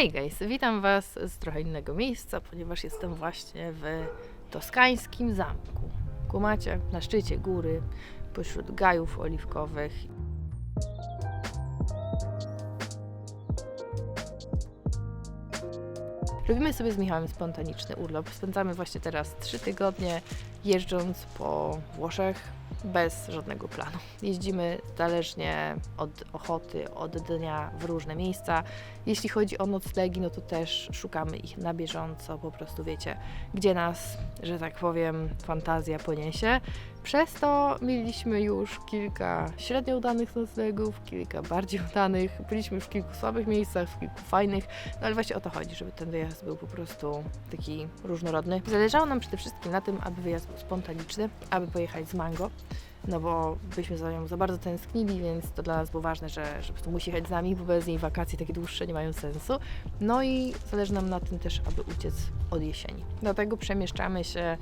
Hej guys, witam Was z trochę innego miejsca, ponieważ jestem właśnie w toskańskim zamku. Kumacie, na szczycie góry, pośród gajów oliwkowych. Robimy sobie z Michałem spontaniczny urlop. Spędzamy właśnie teraz trzy tygodnie jeżdżąc po Włoszech bez żadnego planu. Jeździmy zależnie od ochoty, od dnia w różne miejsca. Jeśli chodzi o noclegi, no to też szukamy ich na bieżąco, po prostu wiecie, gdzie nas, że tak powiem, fantazja poniesie. Przez to mieliśmy już kilka średnio udanych noclegów, kilka bardziej udanych. Byliśmy już w kilku słabych miejscach, w kilku fajnych, no ale właśnie o to chodzi, żeby ten wyjazd był po prostu taki różnorodny. Zależało nam przede wszystkim na tym, aby wyjazd był spontaniczny, aby pojechać z Mango, no bo byśmy za nią za bardzo tęsknili, więc to dla nas było ważne, że, że prostu musi jechać z nami, bo bez niej wakacje takie dłuższe nie mają sensu. No i zależy nam na tym też, aby uciec od jesieni. Dlatego przemieszczamy się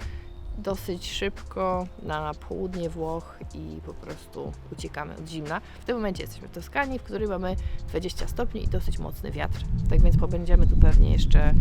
dosyć szybko na południe Włoch i po prostu uciekamy od zimna. W tym momencie jesteśmy w Toskanii, w której mamy 20 stopni i dosyć mocny wiatr. Tak więc pobędziemy tu pewnie jeszcze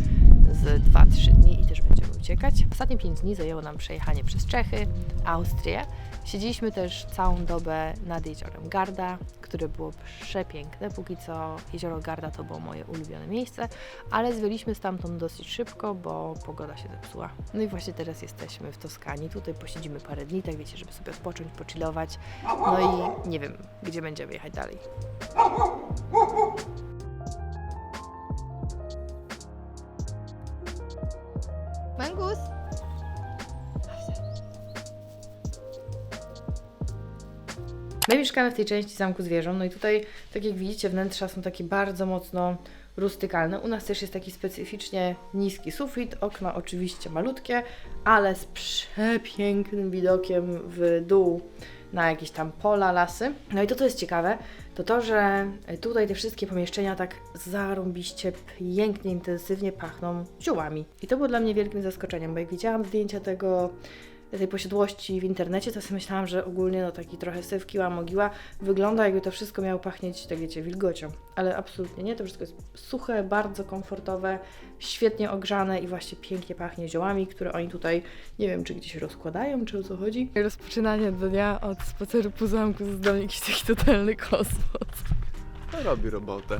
z 2-3 dni i też będziemy uciekać. Ostatnie 5 dni zajęło nam przejechanie przez Czechy, Austrię. Siedzieliśmy też całą dobę nad jeziorem Garda, które było przepiękne. Póki co jezioro Garda to było moje ulubione miejsce, ale zwyliśmy stamtąd dosyć szybko, bo pogoda się zepsuła. No i właśnie teraz jesteśmy w Toskanii. Tutaj posiedzimy parę dni, tak wiecie, żeby sobie odpocząć, pochillować. No i nie wiem, gdzie będziemy jechać dalej. Mangus! My mieszkamy w tej części Zamku Zwierząt, no i tutaj, tak jak widzicie, wnętrza są takie bardzo mocno rustykalne. U nas też jest taki specyficznie niski sufit, okna oczywiście malutkie, ale z przepięknym widokiem w dół na jakieś tam pola, lasy. No i to, co jest ciekawe, to to, że tutaj te wszystkie pomieszczenia tak zarąbiście, pięknie, intensywnie pachną ziołami. I to było dla mnie wielkim zaskoczeniem, bo jak widziałam zdjęcia tego tej posiadłości w internecie, to sobie myślałam, że ogólnie no taki trochę syf, kiła, mogiła wygląda jakby to wszystko miało pachnieć, tak wiecie, wilgocią. Ale absolutnie nie, to wszystko jest suche, bardzo komfortowe, świetnie ogrzane i właśnie pięknie pachnie ziołami, które oni tutaj, nie wiem, czy gdzieś rozkładają, czy o co chodzi. Rozpoczynanie dnia od spaceru po zamku to jest dla mnie jakiś taki totalny kosmos. To robi robotę.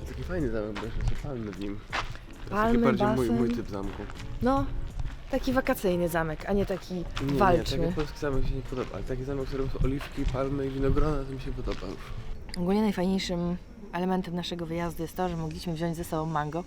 To taki fajny zamek, bo jeszcze palmy w nim. To jest Palmy, taki bardziej mój, basen. mój typ zamku. No, Taki wakacyjny zamek, a nie taki Nie, nie, walczny. taki polski zamek mi się nie podoba, ale taki zamek, w którym są oliwki, palmy i winogrona, to mi się podoba już. Ogólnie najfajniejszym elementem naszego wyjazdu jest to, że mogliśmy wziąć ze sobą mango,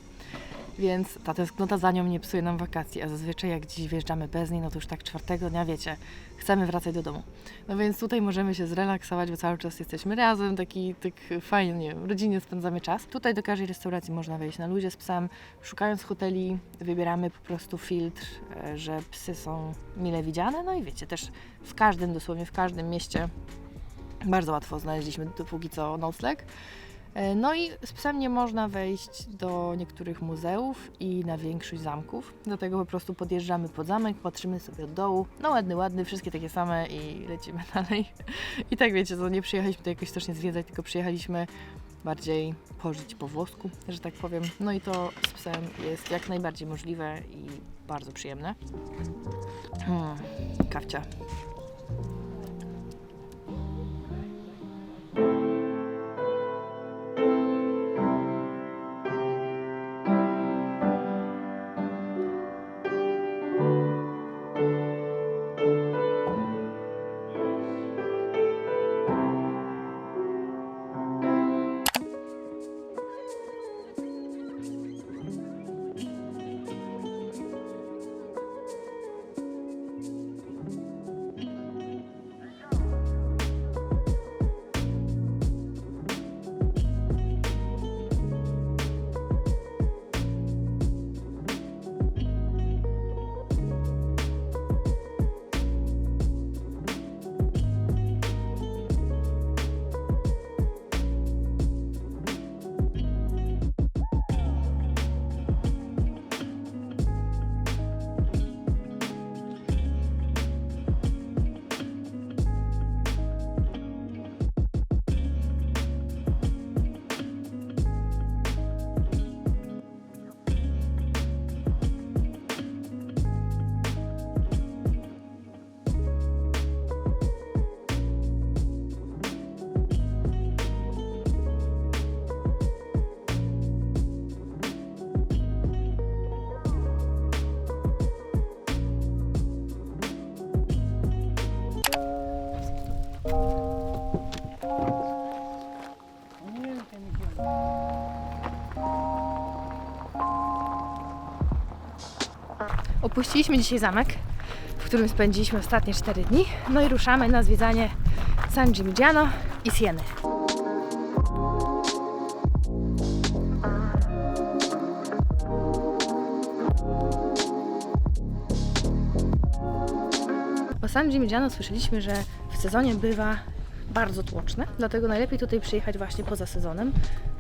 więc ta tęsknota za nią nie psuje nam wakacji, a zazwyczaj jak dziś wjeżdżamy bez niej, no to już tak czwartego dnia, wiecie, chcemy wracać do domu. No więc tutaj możemy się zrelaksować, bo cały czas jesteśmy razem, taki tak fajnie, nie wiem, rodzinnie spędzamy czas. Tutaj do każdej restauracji można wejść na luzie z psem. Szukając hoteli wybieramy po prostu filtr, e, że psy są mile widziane, no i wiecie, też w każdym, dosłownie w każdym mieście bardzo łatwo znaleźliśmy dopóki co nocleg. E, No i z psem nie można wejść do niektórych muzeów i na większość zamków. Dlatego po prostu podjeżdżamy pod zamek, patrzymy sobie od dołu. No ładny, ładny, wszystkie takie same i lecimy dalej. I tak wiecie, to nie przyjechaliśmy tutaj jakoś strasznie zwiedzać, tylko przyjechaliśmy bardziej pożyć po włosku, że tak powiem. No i to z psem jest jak najbardziej możliwe i bardzo przyjemne. Hmm, kawcia. Opuściliśmy dzisiaj zamek, w którym spędziliśmy ostatnie 4 dni. No i ruszamy na zwiedzanie San Gimignano i Sieny. O San Gimignano słyszeliśmy, że w sezonie bywa bardzo tłoczne, dlatego najlepiej tutaj przyjechać właśnie poza sezonem.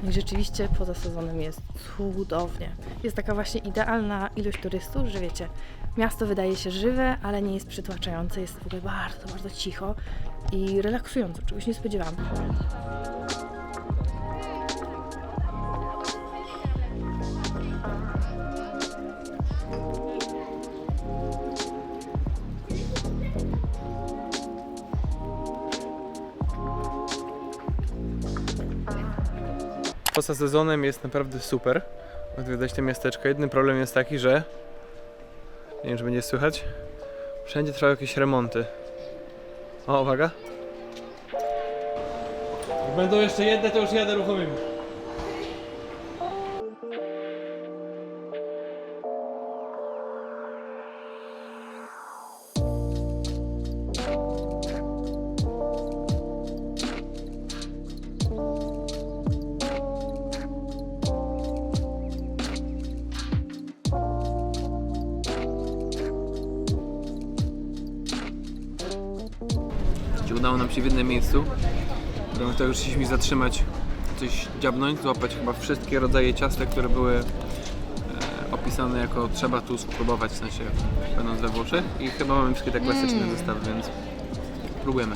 I rzeczywiście poza sezonem jest cudownie. Jest taka właśnie idealna ilość turystów, że wiecie, miasto wydaje się żywe, ale nie jest przytłaczające, jest w ogóle bardzo, bardzo cicho i relaksujące, czegoś nie spodziewałam. Poza sezonem jest naprawdę super odwiedzać te miasteczka. Jedyny problem jest taki, że nie wiem, czy będzie słychać. Wszędzie trwają jakieś remonty. O, uwaga. Jak będą jeszcze jedne, to już jadę ruchomymi. Miejscu, którym to już chcieliśmy zatrzymać, coś dziabnąć, złapać chyba wszystkie rodzaje ciastek, które były e, opisane jako trzeba tu spróbować, w sensie będąc we Włoszech i chyba mamy wszystkie te klasyczne zestawy, więc próbujemy.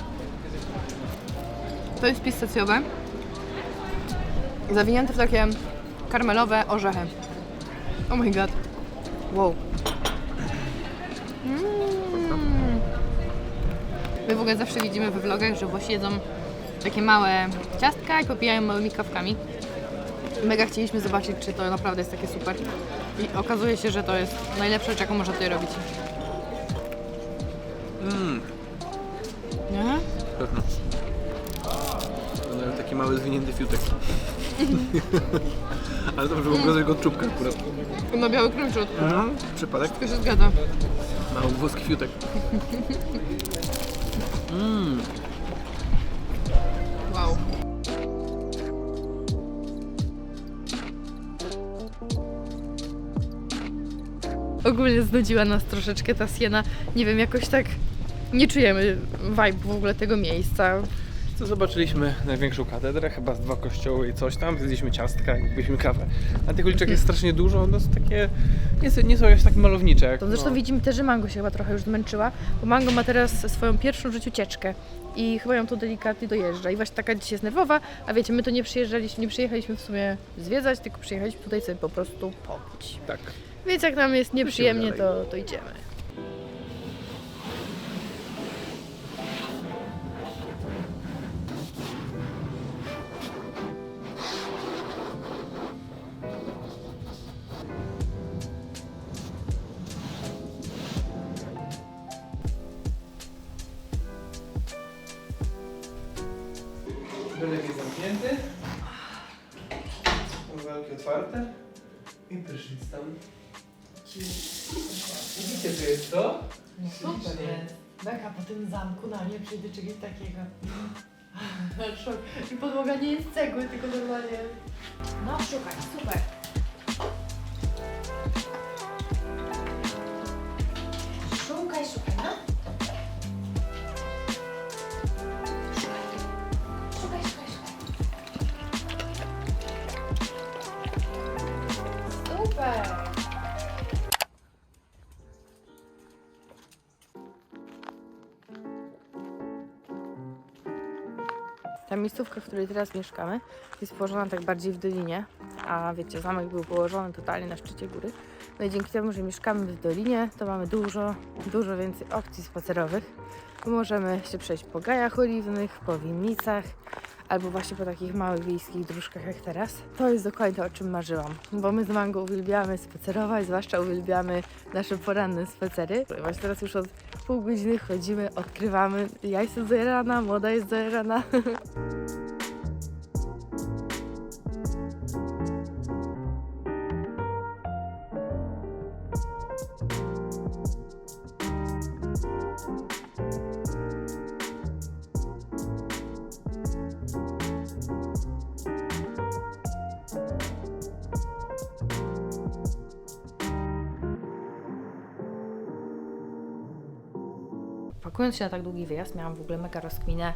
To jest pistacjowe, zawinięte w takie karmelowe orzechy. Oh my god. Wow. W ogóle zawsze widzimy we vlogach, że Włosi jedzą takie małe ciastka i popijają małymi kawkami. Mega chcieliśmy zobaczyć, czy to naprawdę jest takie super. I okazuje się, że to jest najlepsza rzecz, jaką można tutaj robić. Mmm, Nie? pewno. Taki mały zwinięty fiutek. Ale dobrze, bo mm. go czubka akurat. Na biały kręczut. Mhm. Przypadek. To się zgadza. Mały włoski fiutek. Mmm. Wow. Ogólnie znudziła nas troszeczkę ta siena. Nie wiem, jakoś tak nie czujemy vibe w ogóle tego miejsca. To zobaczyliśmy największą katedrę, chyba z dwa kościoły i coś tam, zjedliśmy ciastka i piliśmy kawę. A tych uliczek jest strasznie dużo, no są takie, nie są, nie są jakieś tak malownicze. Jak, To zresztą no. widzimy też, że Mango się chyba trochę już zmęczyła, bo Mango ma teraz swoją pierwszą w życiu cieczkę i chyba ją tu delikatnie dojeżdża. I właśnie taka dzisiaj jest nerwowa, a wiecie, my tu nie przyjeżdżaliśmy, nie przyjechaliśmy w sumie zwiedzać, tylko przyjechaliśmy tutaj sobie po prostu popić. Tak. Więc jak nam jest nieprzyjemnie, to, to idziemy. Szok. I podłoga nie jest cegły, tylko normalnie... No szukaj, super. Której teraz mieszkamy, jest położona tak bardziej w dolinie, a wiecie, zamek był położony totalnie na szczycie góry. No i dzięki temu, że mieszkamy w dolinie, to mamy dużo, dużo więcej opcji spacerowych. Możemy się przejść po gajach oliwnych, po winnicach, albo właśnie po takich małych wiejskich dróżkach jak teraz. To jest dokładnie to, o czym marzyłam, bo my z Mango uwielbiamy spacerować, zwłaszcza uwielbiamy nasze poranne spacery. Właśnie teraz już od pół godziny chodzimy, odkrywamy. Ja jestem zajarana, młoda jest zajarana. Pakując się na tak długi wyjazd, miałam w ogóle mega rozkminę,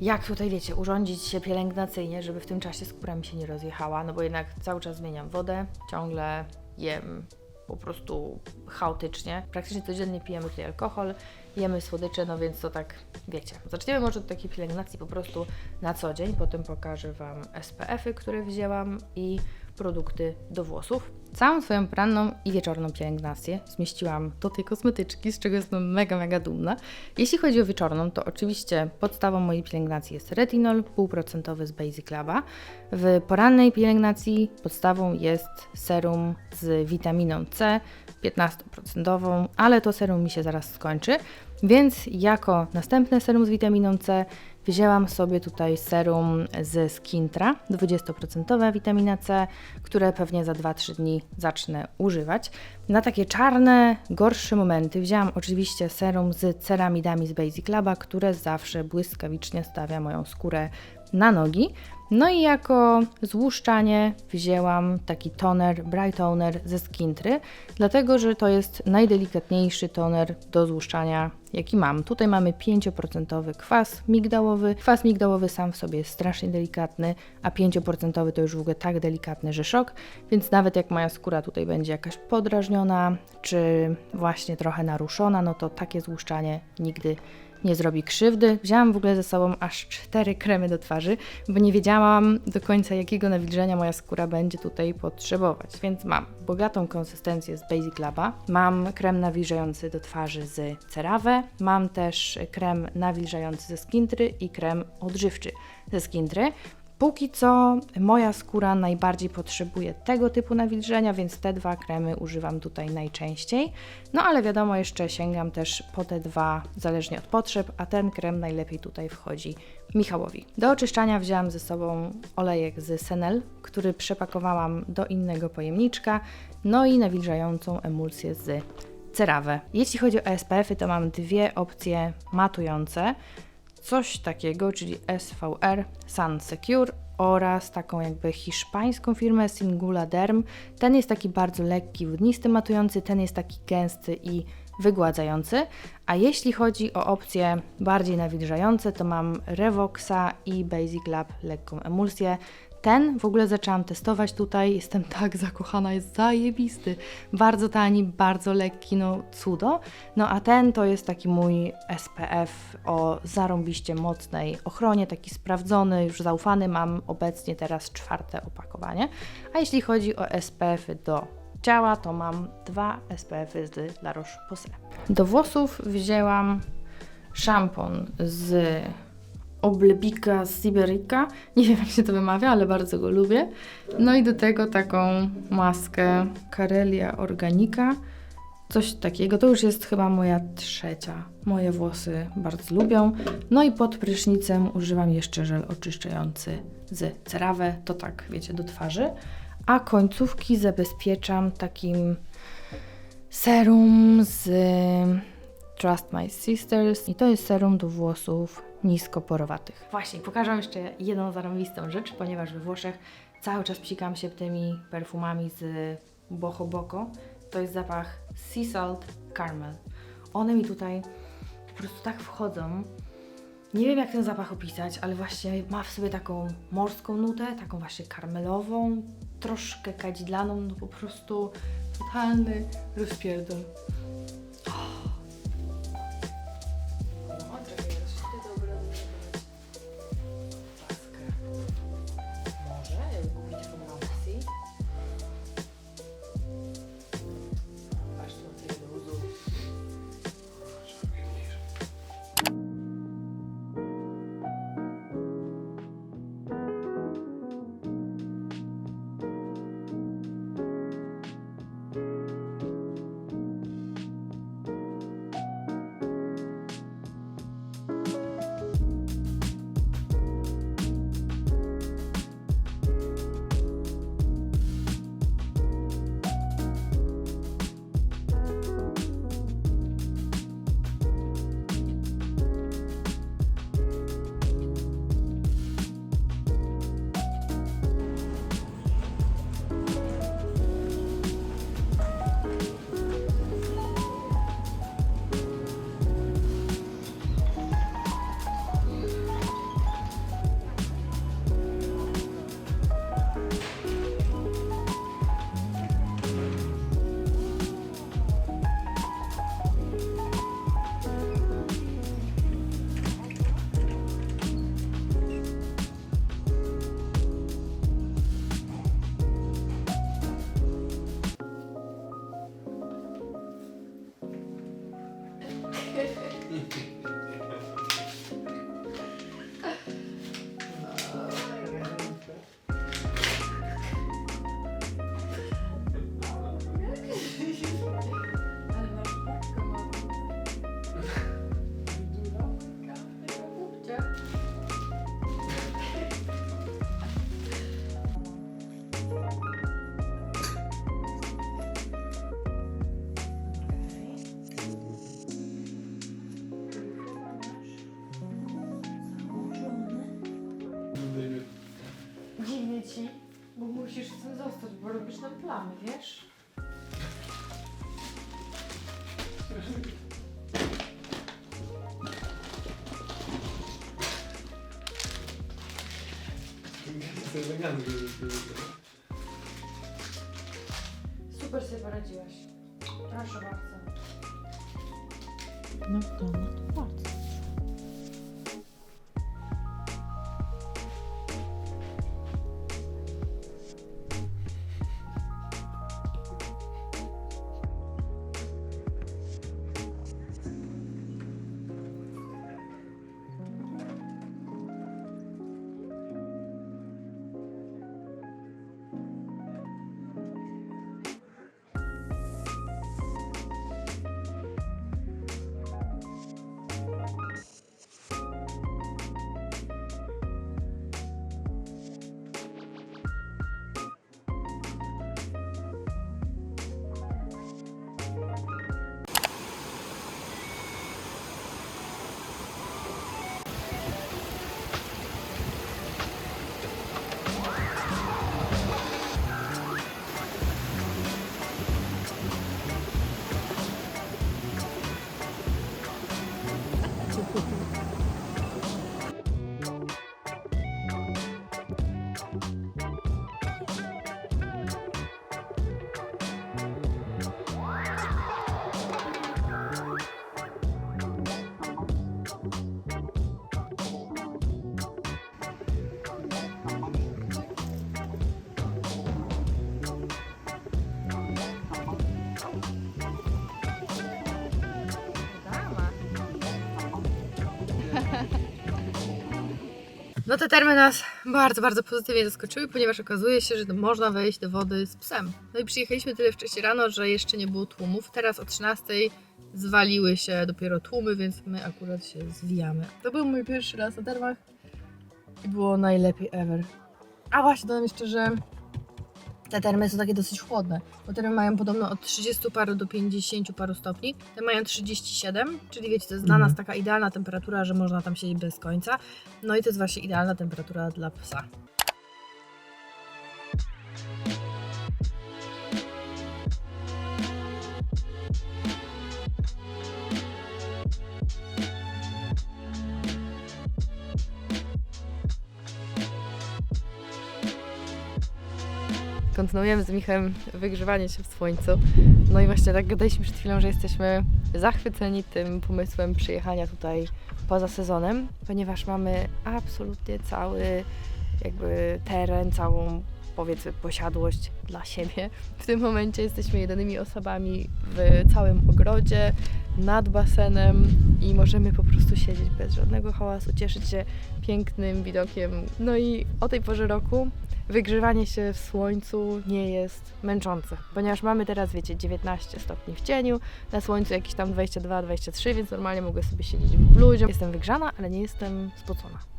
jak tutaj, wiecie, urządzić się pielęgnacyjnie, żeby w tym czasie skóra mi się nie rozjechała, no bo jednak cały czas zmieniam wodę, ciągle jem po prostu chaotycznie. Praktycznie codziennie pijemy tutaj alkohol, jemy słodycze, no więc to tak, wiecie. Zaczniemy może od takiej pielęgnacji po prostu na co dzień, potem pokażę Wam SPF-y, które wzięłam i produkty do włosów. Całą swoją poranną i wieczorną pielęgnację zmieściłam do tej kosmetyczki, z czego jestem mega, mega dumna. Jeśli chodzi o wieczorną, to oczywiście podstawą mojej pielęgnacji jest retinol, półprocentowy z Basic Laba. W porannej pielęgnacji podstawą jest serum z witaminą C, 15%, ale to serum mi się zaraz skończy. Więc jako następne serum z witaminą C wzięłam sobie tutaj serum ze Skintra, 20% witamina C, które pewnie za 2-3 dni zacznę używać. Na takie czarne, gorsze momenty wzięłam oczywiście serum z ceramidami z Basic Laba, które zawsze błyskawicznie stawia moją skórę na nogi. No i jako złuszczanie wzięłam taki toner, Bright Toner ze Skintry, dlatego że to jest najdelikatniejszy toner do złuszczania, jaki mam. Tutaj mamy 5% kwas migdałowy. Kwas migdałowy sam w sobie jest strasznie delikatny, a 5% to już w ogóle tak delikatny, że szok, więc nawet jak moja skóra tutaj będzie jakaś podrażniona, czy właśnie trochę naruszona, no to takie złuszczanie nigdy nie zrobi krzywdy. Wzięłam w ogóle ze sobą aż cztery kremy do twarzy, bo nie wiedziałam do końca jakiego nawilżenia moja skóra będzie tutaj potrzebować. Więc mam bogatą konsystencję z Basic Laba, mam krem nawilżający do twarzy z CeraVe, mam też krem nawilżający ze Skintry i krem odżywczy ze Skintry. Póki co moja skóra najbardziej potrzebuje tego typu nawilżenia, więc te dwa kremy używam tutaj najczęściej. No ale wiadomo, jeszcze sięgam też po te dwa, zależnie od potrzeb, a ten krem najlepiej tutaj wchodzi Michałowi. Do oczyszczania wzięłam ze sobą olejek z Senel, który przepakowałam do innego pojemniczka, no i nawilżającą emulsję z cerawę. Jeśli chodzi o SPF-y, to mam dwie opcje matujące. Coś takiego, czyli SVR Sun Secure oraz taką jakby hiszpańską firmę Singula Derm. Ten jest taki bardzo lekki, wodnisty, matujący, ten jest taki gęsty i wygładzający. A jeśli chodzi o opcje bardziej nawilżające, to mam Revoxa i Basic Lab lekką emulsję. Ten w ogóle zaczęłam testować tutaj, jestem tak zakochana, jest zajebisty. Bardzo tani, bardzo lekki, no cudo. No a ten to jest taki mój SPF o zarąbiście mocnej ochronie, taki sprawdzony, już zaufany. Mam obecnie teraz czwarte opakowanie. A jeśli chodzi o SPF-y do ciała, to mam dwa SPF-y z La Roche-Posay. Do włosów wzięłam szampon z Oblebika Siberica. Nie wiem, jak się to wymawia, ale bardzo go lubię. No i do tego taką maskę Carelia Organica. Coś takiego. To już jest chyba moja trzecia. Moje włosy bardzo lubią. No i pod prysznicem używam jeszcze żel oczyszczający z cerawę. To tak, wiecie, do twarzy. A końcówki zabezpieczam takim serum z Trust My Sisters i to jest serum do włosów niskoporowatych. Właśnie, pokażę jeszcze jedną zarąbistą rzecz, ponieważ we Włoszech cały czas psikam się tymi perfumami z Boho Boko. To jest zapach Sea Salt Caramel. One mi tutaj po prostu tak wchodzą. Nie wiem jak ten zapach opisać, ale właśnie ma w sobie taką morską nutę, taką właśnie karmelową, troszkę kadzidlaną, no po prostu totalny rozpierdol. Mm-hmm. plamy, wiesz? Super sobie poradziłaś. Proszę bardzo. No no No te termy nas bardzo, bardzo pozytywnie zaskoczyły, ponieważ okazuje się, że można wejść do wody z psem. No i przyjechaliśmy tyle wcześniej rano, że jeszcze nie było tłumów. Teraz o 13:00 zwaliły się dopiero tłumy, więc my akurat się zwijamy. To był mój pierwszy raz na termach i było najlepiej ever. A właśnie, dodam jeszcze, że te termy są takie dosyć chłodne, bo termy mają podobno od 30 paru do 50 paru stopni, te mają 37, czyli wiecie, to jest dla Mhm. nas taka idealna temperatura, że można tam siedzieć bez końca. No i to jest właśnie idealna temperatura dla psa. Kontynuujemy z Michem wygrzewanie się w słońcu. No i właśnie tak gadaliśmy przed chwilą, że jesteśmy zachwyceni tym pomysłem przyjechania tutaj poza sezonem, ponieważ mamy absolutnie cały jakby teren, całą powiedzmy posiadłość dla siebie. W tym momencie jesteśmy jedynymi osobami w całym ogrodzie, nad basenem i możemy po prostu siedzieć bez żadnego hałasu, cieszyć się pięknym widokiem. No i o tej porze roku wygrzewanie się w słońcu nie jest męczące, ponieważ mamy teraz, wiecie, 19 stopni w cieniu, na słońcu jakieś tam 22-23, więc normalnie mogę sobie siedzieć w bluzie. Jestem wygrzana, ale nie jestem spocona.